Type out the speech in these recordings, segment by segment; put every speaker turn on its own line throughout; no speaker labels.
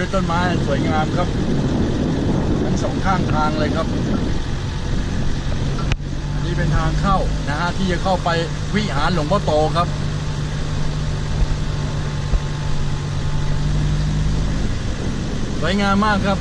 ทางเดินตกแต่งด้วยต้นไม้สวยงามครับทั้งสองข้างทางเลยครับ นี่เป็นทางเข้านะฮะที่จะเข้าไปวิหารหลวงพ่อโตครับสวยงามมากครับ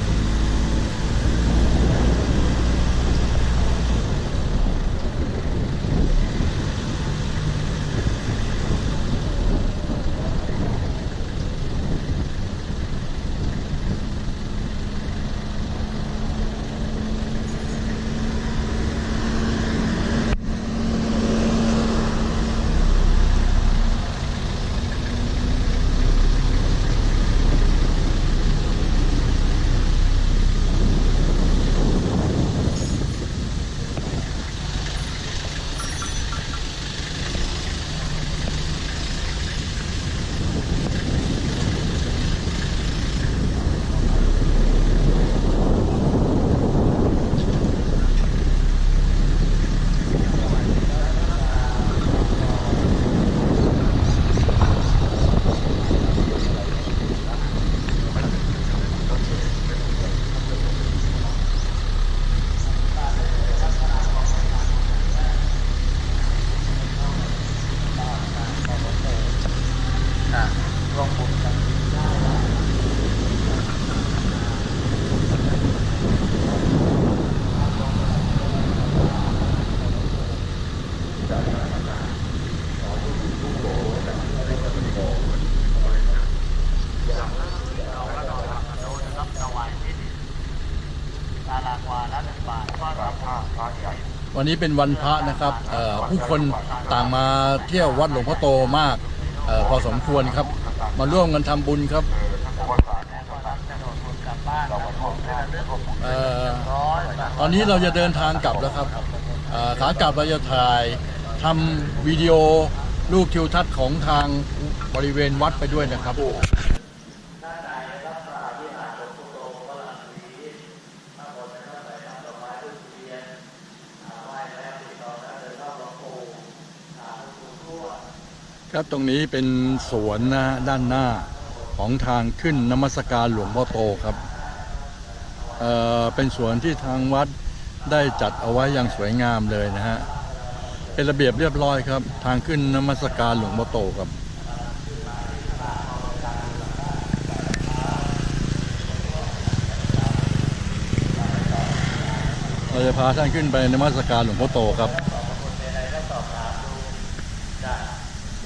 วันนี้เป็นวันพระนะครับผู้คนต่างมาเที่ยววัดหลวงพ่อโตมากอพอสมควรครับ มาร่วมกันทำบุญครับออตอนนี้เราจะเดินทางกลับแล้วครับขากลับเราจะถ่ายทำวิดีโอรูปทิวทัศน์ของทางบริเวณวัดไปด้วยนะครับ ครับตรงนี้เป็นสวนนะด้านหน้าของทางขึ้นนมัสการหลวงพ่อโตครับเอ่อเป็นสวนที่ทางวัดได้จัดเอาไว้อย่างสวยงามเลยนะฮะเป็นระเบียบเรียบร้อยครับ ทางขึ้นนมัสการหลวงพ่อโตครับเราจะพาท่านขึ้นไปนมัสการหลวงพ่อโตครับ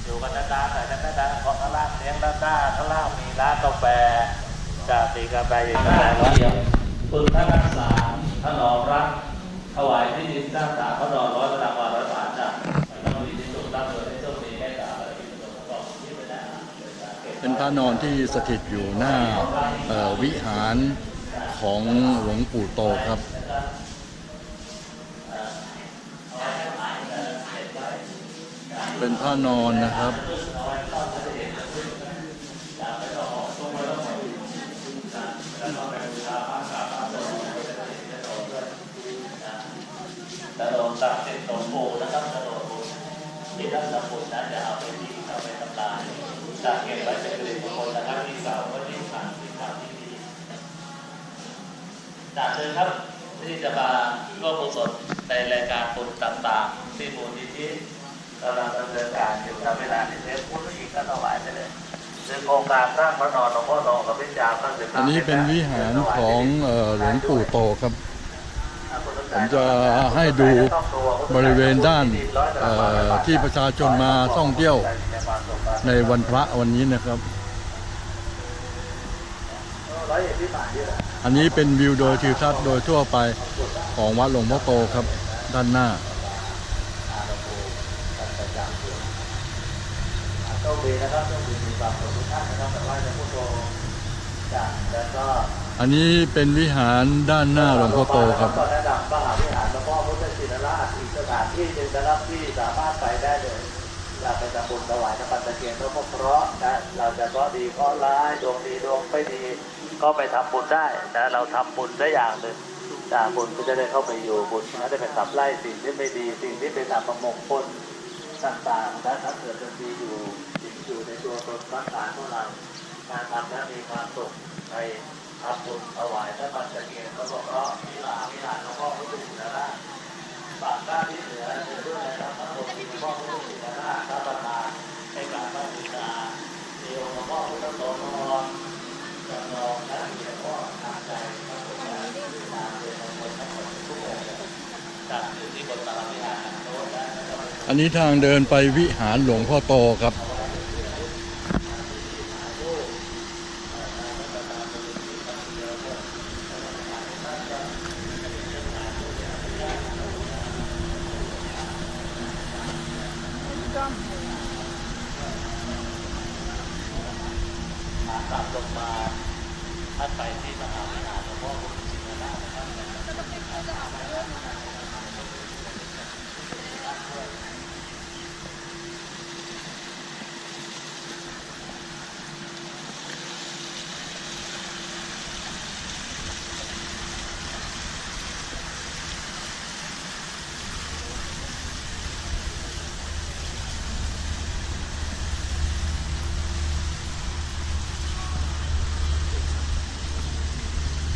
อยู่กันนานๆหน่อยนะนะของข้าง ล่างเลี้ยงด้านหน้าข้างล่างมีร้านกาแฟจะมีกาแฟอยู่กาแฟร้อยเดียวปึกท่านรักษาถนอมรักถวายที่ดินสร้างสาเขาดอนร้อยประดังวาร้อยบาทจ้ะมันต้องมีที่สุดตั้งโดยให้โชคดีให้ตาอะไรที่ประสบความที่ไม่ได้เป็
นพระนอนที่สถิตอยู่หน้าวิหารของหลวงปู่โตครับเป็นพระนอนนะครับ
กระโดดตัดเส้นตรงโบนะครับกระโดดบุญที่ท่านทำบุญนั้นจะเอาไปทิ้งเอาไปทำลายจะเก็บไว้เป็นสิริมงคลนะครับที่เก่าก็ที่ผ่านที่เก่าที่ดีจากเดิมครับที่จะมาร่วมกุศลในรายการบุญต่างๆ ที่มูลนิธิกำลังดำเนินการอยู่ในเวลาที่เทปพุทธอีกก็ถวายไปเลยซึ่งโครงการสร้างพระนอนหลวงพ่อทองกับพิจารณ์ตั้งแต่
อันนี้เป็นวิหารของหลวงปู่โตครับ ผมจะให้ดูบริเวณด้านที่ประชาชนมาท่องเที่ยวในวันพระวันนี้นะครับ อันนี้เป็นวิวโดยทิวทัศน์โดยทั่วไปของวัดหลวงพ่อโตครับด้านหน้า
โชคดีนะครับโชคดีมีความสุขทุกท่านนะครับแต่ว่าจะพูดโตจากแล้วก็
อันนี้เป็นวิหารด้านหน้าหลวงพ่อโตครับ
ก็แนะนำมหาวิหารหลวงพ่อพุทธชินราชอีกสถานที่หนึ่งนะครับที่สามารถไปได้เลยอยากไปทำบุญถวายน้ำปันตะเกียงหลวงพ่อเพราะนะเราจะก็ดีก็ร้ายดวงดีดวงไม่ดีก็ไปทำบุญได้นะเราทำบุญได้อย่างหนึ่งแต่บุญก็จะได้เข้าไปอยู่บุญก็จะไปขับไล่สิ่งที่ไม่ดีสิ่งที่เป็นอัปมงคลต่างๆนะถ้าเกิดจะมีอยู่อยู่ในตัวตนร่างกาของเรามาทำและมีความสุขใน ทำบุญถวายพระปัจจัยเกียรติพระบรมวิลาวิลาหลวงพ่อพุทธชินราชปากด้านที่เหนือในเรื่องนะครับพระบรมหลวงพ่อพุทธชินราชพระประธานในการพระบูชามีองค์หลวงพ่อพุทธโสธรจำลองและเกียรติพ่อทางใจพระพุทธบูชาเป็นมงคลทั้งหมดทุกองค์จัดอยู่ที่บนตารางวิหารโน้นนะ
อันนี้ทางเดินไปวิหารหลวงพ่อโตครับ
ขากลับลงมาท่านไปที่มหาวิหารหลวงพ่อพุทธชินราชนะครับ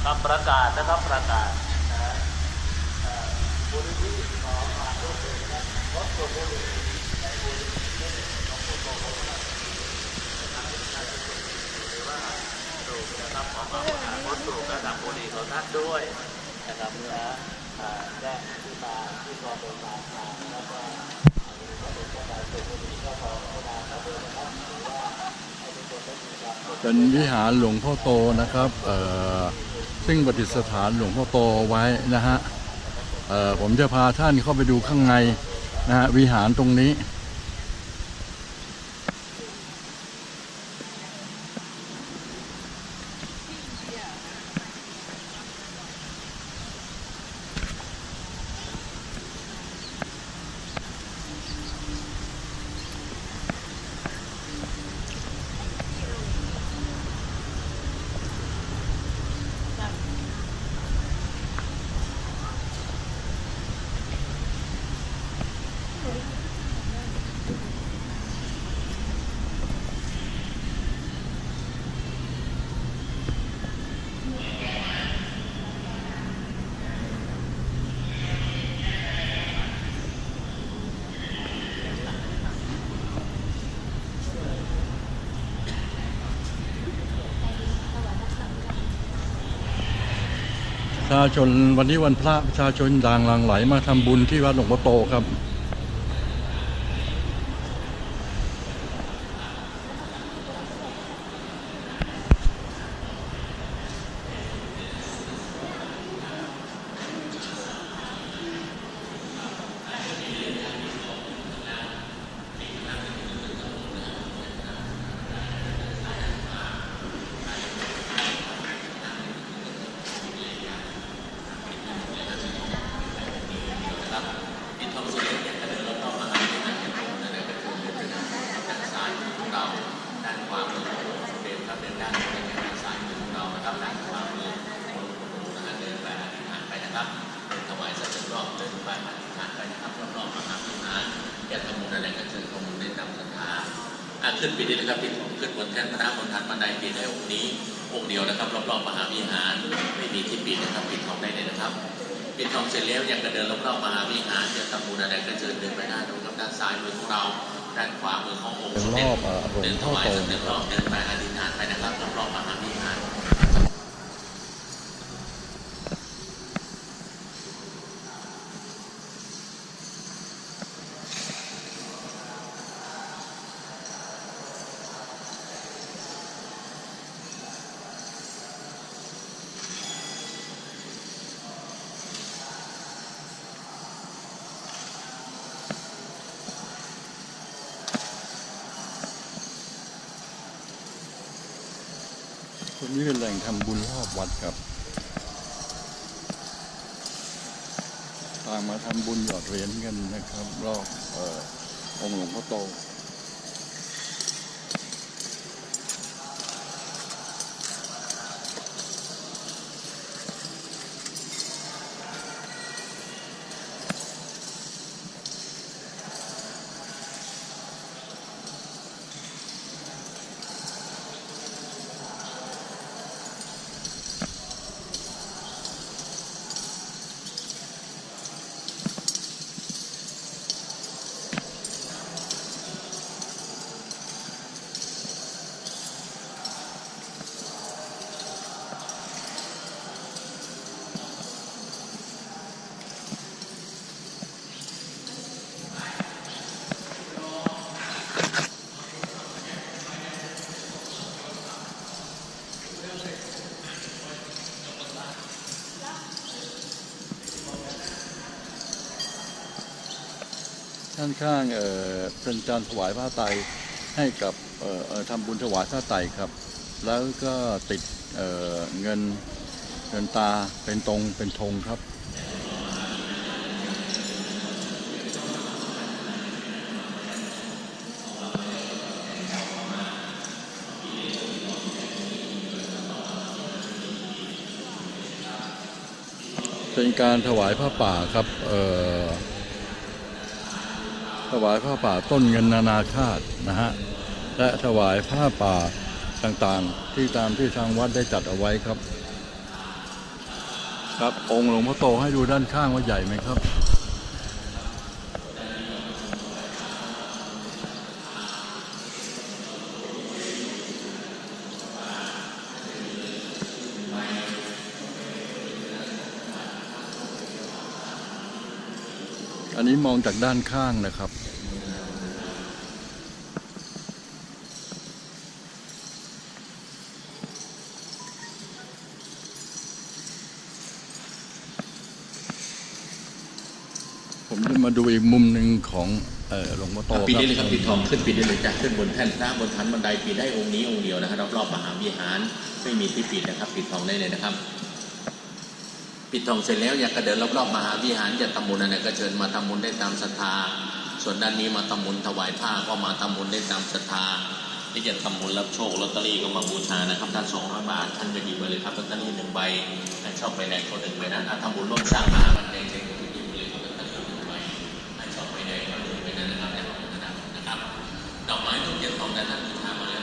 คำประกาศนะครับประกาศนะบุริธีขอมาร่วมมือนะรับรถตัวบุรีในบุรีที่หลวงปู่โตของเรานะครับหรือว่าสูบนะครับขอมาประกาศรถสูบระดับบุรีของท่านด้วยนะครับนะแจ้งที่มาที่กองเดินทางมาแล้วก็เป็นการสูบบุรี่ก็ขอขอบคุณครับด้วยนะครับหรือว่าให้ทุกคนได้มีความสุข
เป็นวิหารหลวงพ่อโตนะครับ เอ่อ ซึ่งประดิษฐานหลวงพ่อโตไว้นะฮะผมจะพาท่านเข้าไปดูข้างในนะฮะวิหารตรงนี้ ชาชนวันนี้วันพระประชาชนด่างหลังไหลมาทำบุญที่วัดหลวงพ่อโตครับ
ที่ทองสุรินทร์เนี่ยก็เดินรอบๆมหาวิหารนั่นแหละก็คือเป็นด้านซ้ายมือของเราด้านขวามือขององค์สมเด็จพระเป็นด้านเป็นด้านซ้ายมือของเรานะครับด้านขวามือขององค์ปู่นะฮะเดินไปอธิษฐานไปนะครับเดินถวายสักหนึ่งรอบเดินไปอธิษฐานไปนะครับรอบๆมหาวิหารอยากทำบุญอะไรก็เชิญทำบุญได้ตามศรัทธาอะขึ้นปีนี้นะครับปิดของขึ้นบนแท่นพระบนทันบันไดปีได้องค์นี้องค์เดียวนะครับรอบๆมหาวิหารไม่มีที่ปิดนะครับปิดทองได้เลยนะครับ ปิดทอง เสร็จแล้วอยากจะเดินรอบๆมหาวิหารจะทำบุญอะไรก็เชิญเดินไปได้ดูครับด้านซ้ายมือของเรา ด้านขวามือขององค์สมเด็จ
รอบอะหลวง
เดินถ
พ่อ
วาย
โต
สักหนึ่งรอบเดินไปอธิษฐานไปนะครับรอบๆมหาวิหาร
ต รงนี้เป็นแหล่งทำบุญรอบวัดครับ ต่างมาทำบุญหยอดเหรียญกันนะครับ รอบอองค์หลวงพ่อโต ข้างเออเป็นการถวายผ้าไตรให้กับเออทำบุญถวายผ้าไตรครับ แล้วก็ติดเออเงินเงินตาเป็นตรงเป็นธงครับเป็นการถวายผ้าป่าครับเอ่อ ถวายผ้าป่าต้นเงินนานาชาตินะฮะและถวายผ้าป่าต่างๆ ที่ตามที่ทางวัดได้จัดเอาไว้ครับ ครับองค์หลวงพ่อโตให้ดูด้านข้างว่าใหญ่ไหมครับ มองจากด้านข้างนะครับผมจะมาดูอีกมุมหนึ่งของเอ่อหลวงพ่อโต
ปี
ครั
นี้เลยครับปีทองขึ้นปีนี้เลยจ้ะขึ้นบนแท่นพระบนทันบันไดปีได้องค์นี้องค์เดียวนะครับรอบๆมหาวิหารไม่มีที่ปิดนะครับปิดทองได้เลยนะครับ ปิดทองเสร็จแล้วอยากกระเดินรอบๆมหาวิหารจะทำบุญอะไรก็เชิญมาทำบุญได้ตามศรัทธา ส่วนด้านนี้มาทำบุญถวายผ้าก็มาทำบุญได้ตามศรัทธาที่จะทำบุญรับโชคลอตเตอรี่ก็มาบูชานะครับท่านสองร้อยบาทท่านจะหยิบไปเลยครับลอตเตอรี่หนึ่งใบท่านชอบไปไหนก็หนึ่งใบนั้นถ้ทำบุญร่วมสร้างมหาบันไดเจ๊งหยิบไปเลยครับลอตเตอรี่หนึ่งใบท่านชอบไปไหนก็หนึ่งใบนั้นนะครับนะครับดอกไม้ทุกอย่างของด้านบูชามาแล้ว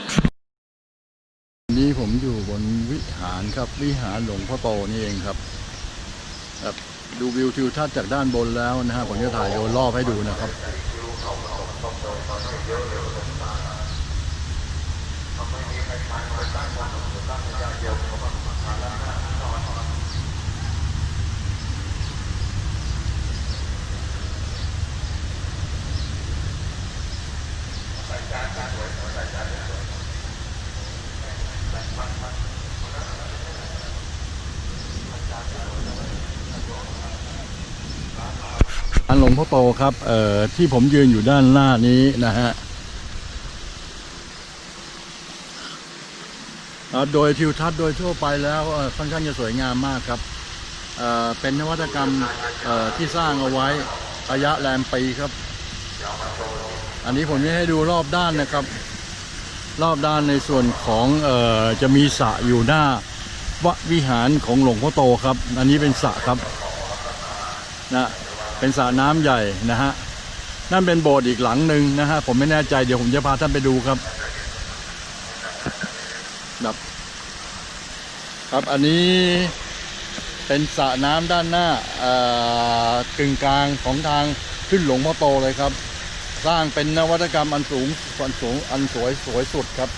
นี้ผมอยู่บนวิหารครับวิหารหลวงพ่อโตนี่เองครับ ครับดูวิวทิวทัศน์จากด้านบนแล้วนะฮะผมจะถ่ายโดนรอบให้ดูนะครับ พ่อโตครับ เอ่อที่ผมยืนอยู่ด้านหน้านี้นะฮะโดยทิวทัศน์โดยทั่วไปแล้วค่อนข้างจะสวยงามมากครับเเป็นนวัตกรรมที่สร้างเอาไว้ระยะแรมปีครับ อันนี้ผมจะให้ดูรอบด้านนะครับ รอบด้านในส่วนของออจะมีสระอยู่หน้าววิหารของหลวงพ่อโตครับ อันนี้เป็นสระครับ นะ เป็นสระน้ำใหญ่นะฮะนั่นเป็นโบสถ์อีกหลังหนึ่งนะฮะผมไม่แน่ใจเดี๋ยวผมจะพาท่านไปดูครับครับครับอันนี้เป็นสระน้ำด้านหน้าเอ่อกึ่งกลางของทางขึ้นหลวงพ่อโตเลยครับ สร้างเป็นนวัตกรรมอันสูงอันสูงอันสวยสวยสุดครับ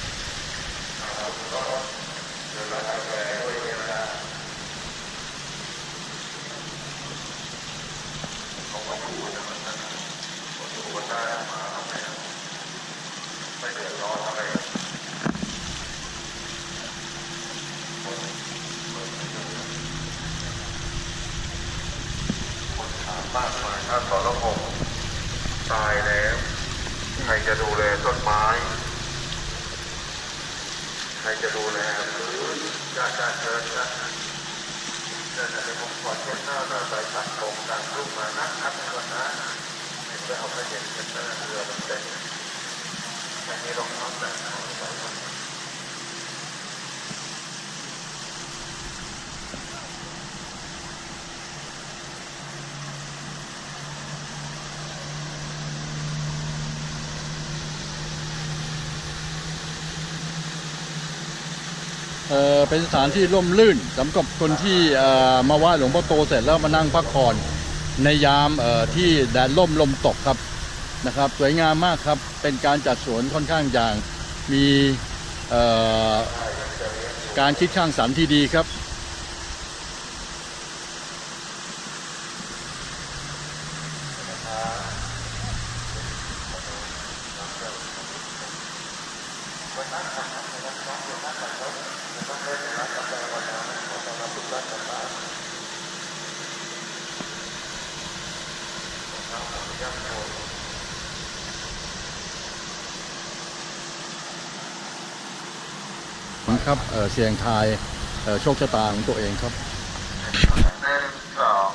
มากมายถ้าสรพงษ์ตายแล้ว ใครจะดูแลต้นไม้ ใครจะดูแลหรือญาติญาติเชิญนะเชิญในผมขอเช็ดหน้าหน่อยไปตัดผมตัดรูปมานะครับก่อนนะเห็นไปเอาไปเห็นเช็ดหน้าเรือมันเป็นอันนี้รองเท้าแตะเอาไปก่อน
เป็นสถานที่ร่มรื่นสำหรับคนที่มาไหว้หลวงพ่อโตเสร็จแล้วมานั่งพักผ่อนในยามที่แดดร่มลมตกครับนะครับสวยงามมากครับเป็นการจัดสวนค่อนข้างอย่างมีการคิดข้างสรรที่ดีครับ
นะ
ครับเสียงทายโชคชะตาของตัวเองครับ
หนึ่งสอง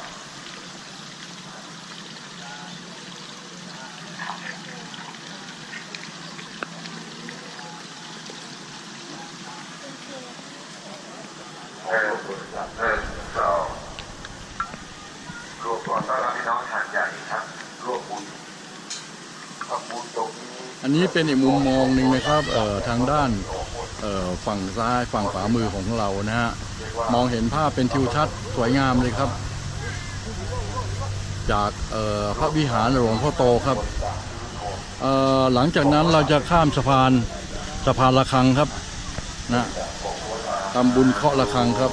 เป็นอีกมุมมองหนึ่งนะครับเอ่อทางด้านเอ่อฝั่งซ้ายฝั่งขวามือของเรานะฮะมองเห็นภาพเป็นทิวทัศน์สวยงามเลยครับ จากเอ่อพระวิหารหลวงพ่อโตครับเอ่อหลังจากนั้นเราจะข้ามสะพานสะพานระฆังครับนะทำบุญเคาะระฆังครับ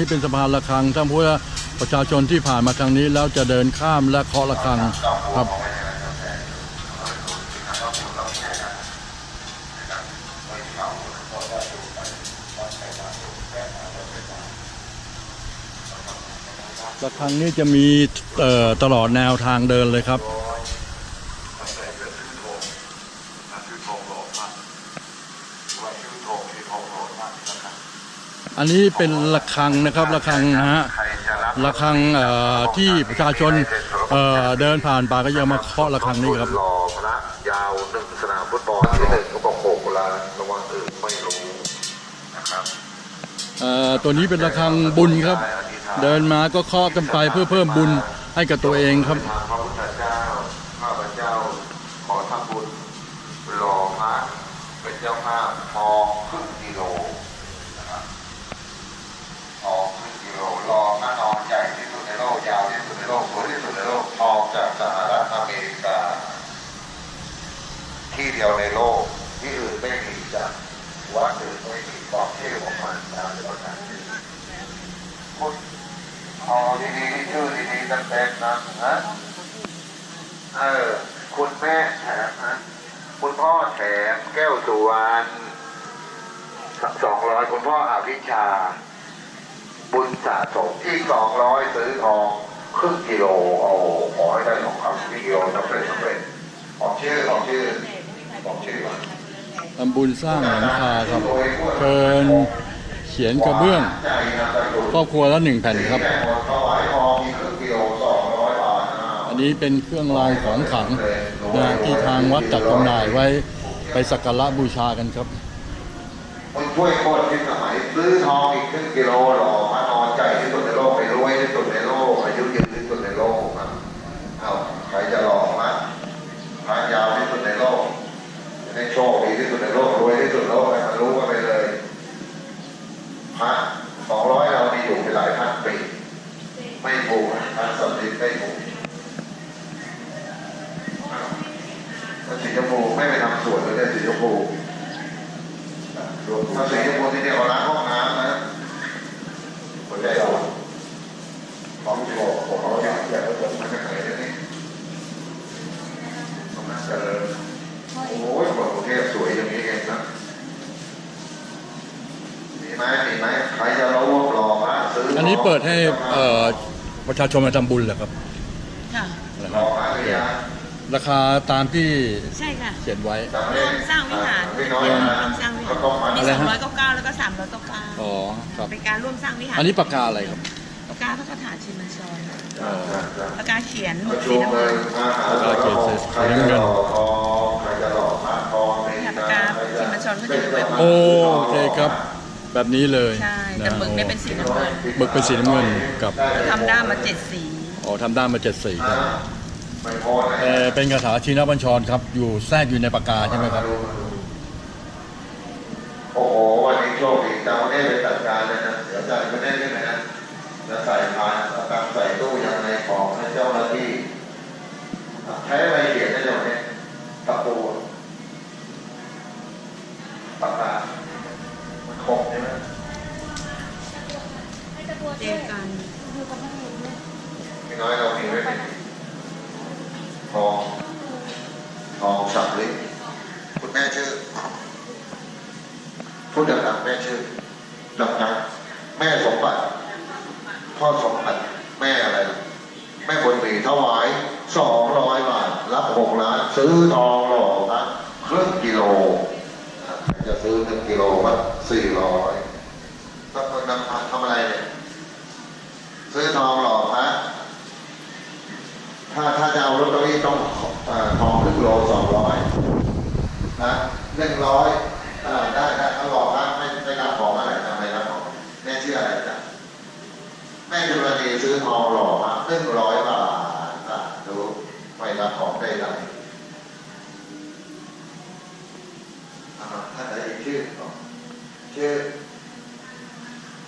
นี้เป็นสะพา
นระฆังท่านผู้ประชาชนที่ผ่านมาทางนี้แล้วจะเดินข้ามและเคาะระฆังครับระฆังนี้จะมีตลอดแนวทางเดินเลยครับ
ชื่อโทงโลภะว่าชื่อโทงที่โทงโลภะนะครับ
อันนี้เป็นระฆังนะครับระฆังนะฮะ
ใครจะรับ
ระฆังเอ่อที่ประชาชนเอ่อเดินผ่านป่าก็จะมาเคาะระฆังนี่ครับ
รอพระยาวหนึ่งสนามฟุตบอลที่หนึ่งก็บอกโขกลานระวังอื่นไม่รู้นะครับ
เอ่อตัวนี้เป็นระฆังบุญครับ เดินมาก็เคาะกันไปเพื่อเพิ่มบุญให้กับตัวเองครับ
ทางพระพุทธเจ้าข้าพเจ้าขอทำบุญหล่อพระเป็นเจ้าภาพทองครึ่งกิโลนะครับทองครึ่งกิโลรอพระนอนใหญ่ที่สุดในโลกยาวที่สุดในโลกสวยที่สุดในโลกทองจากสหรัฐอเมริกา ที่เดียวในโลกที่อื่นไม่มีจากวัดอื่นไม่มีบอกชื่ของมันตามที่ปราคุณเอาดีๆชื่อดีๆกันเป็นนะฮะเออคุณแม่แถมนะคุณพ่อแถมแก้วสุวรรณสองร้อยคุณพ่ออาภิชา บุญสะสมที่สองร้อยซื้อทองครึ่งกิโลโอ้ขอให้ได้ทองคำครึ่งกิโลสำเร็จสำเร็จบอกชื่อบอกชื่อบอกชื่อ
ทำบุญสร้างหลังคาครับเชิญเขียนกระเบื้องครอบครัวละหนึ่งแผ่นครับ
อัน
นี้เป็นเครื่องรางของขังนะที่ทางวัดจัดจำหน่ายไว้ไปสักการะบูชากันครับ
ช่วยคนที่สมัยซื้อทองอีกครึ่งกิโลหล่อพระนอนใจที่สุดในโลกไปรวยที่สุดในโลกอายุยืนที่สุดในโลกครับเอาใครจะหล่อมั้ยพระยาวที่สุดในโลกจะได้โชคดีที่สุดในโลกรวยที่สุดโลกให้มันรู้กันไปเลยพระสองร้อยเรามีอยู่เป็นหลายพันปีไม่ถูกนะการสัมผัสไม่ถูกอ้าวแล้วสีชมพูไม่ไปทำสวนเลยเนี่ยสีชมพู ถ้าสีชมพูที่เนี่ยเขาล้างห้องน้ำนะคนใจเราของที่บอกของเขาอยากอยากให้ผมมาจากไหนเนี่ยนี่ตรงนั้นเจริญโอ้ยคนกรุงเทพสวยอย่างนี้เองนะมีไหมมีไหมใครจะรู้ว่ารอพระซื้อ
อั
อั
นนี้เปิดให้เอ่อประชาชนมาทำบุญเหรอครับ
ค่ะ
นะค
ร
รั
อบ พระหรือยัง
ราคาตามที่
ใช่ค่ะ
เขียนไว้
ร่วมสร้างวิหาร
พี่น้อย
ร่ว
นะ
มสร้างวิหาร
ก็ต้องมา
มี
อะไร
สอง
ฮะ
ร้อยเก้าเก้าแล้วก็สามร้อยเก้าเก้า
อ๋อครับ
เป็นการร่วมสร้างวิหาร
อันนี้ปากกาอะไรครับ
ปากกาพระคาถาชินบัญชร
อ๋อ
ปากกาเขียน
ประ
สี
ชุม
น้ำ
เล
เงิ
ย
น
มาหา
ปากกาเขียนสี
ใครจะหล่อทองใครจะหล่อพระทองนี่
ปากกาชินบัญชรก็จะอยู่แบบ
โอ้โอเคครับแบบนี้เลย
ใช่แต่หมึกเนี่ยเป็นสีน้ำเงิน
หมึกเป็นสีน้ำเงินกับ
ทำด้ามมาเจ็ดสี
อ๋อทำด้านมาเจ็ดสีครับ
ไม่พอนะ
เอ่อเป็นคาถาชินบัญชรครับ อยู่แทรกอยู่ในปากกาใช่ไหมครับ
โอ้โห วันนี้โชคดีแต่วันนี้ไปจัดการเลยนะเดี๋ยวจ่ายไม่ได้ใช่ไหมนะจะใส่พานเอาตังค์ใส่ตู้ยังไงของให้เจ้าหน้าที่ใช้อะไรเขียนได้ยังไงตะปูปากกามันคมใช่ไหม
เจกัน
เเป็นทองทองสับลิดคุณแม่ชื่อ พูดดังๆแม่ชื่อดังๆแม่สมบัติ พ่อสมบัติ แม่อะไรล่ะแม่บนหมีถวายสองร้อยบาท รับหกล้าน ซื้อทองหล่อนะครึ่งกิโลอะใครจะซื้อหนึ่งกิโลก็สี่ร้อยต้องนำมาทำอะไรเนี่ย ซื้อทองหล่อนะ ถ้าถ้าจะเอาลอตเตอรี่ต้องเอ่อทองครึ่งโลสองร้อยนะหนึ่งร้อยอ่าได้ได้เขาหล่อนะไม่ไม่รับของอะไรนะไม่รับของแม่ชื่ออะไรจ๊ะแม่จุลนีซื้อ ทองหล่อมาหนึ่งร้อยบาทอะดูไม่รับของได้ไรอ่าท่านไหนอีกชื่อชื่อ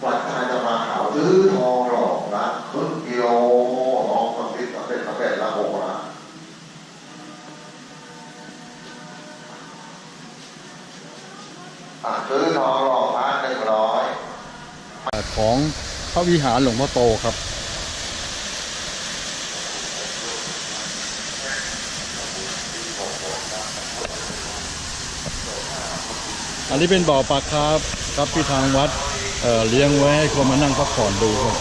วัดไทานจะมาขาวซื้อทองหล่อนะครึ่งกิโลทองคำพิษมาเป็นมาเป็นละหกละซื้อทองหล่อพระหนึ่งร้อย
ของพระวิหารหลวงพ่อโตครับ อันนี้เป็นบ่อปลาครับครับที่ทางวัดเเลี้ยงไว้ให้คนมานั่งพักผ่อนดูครับ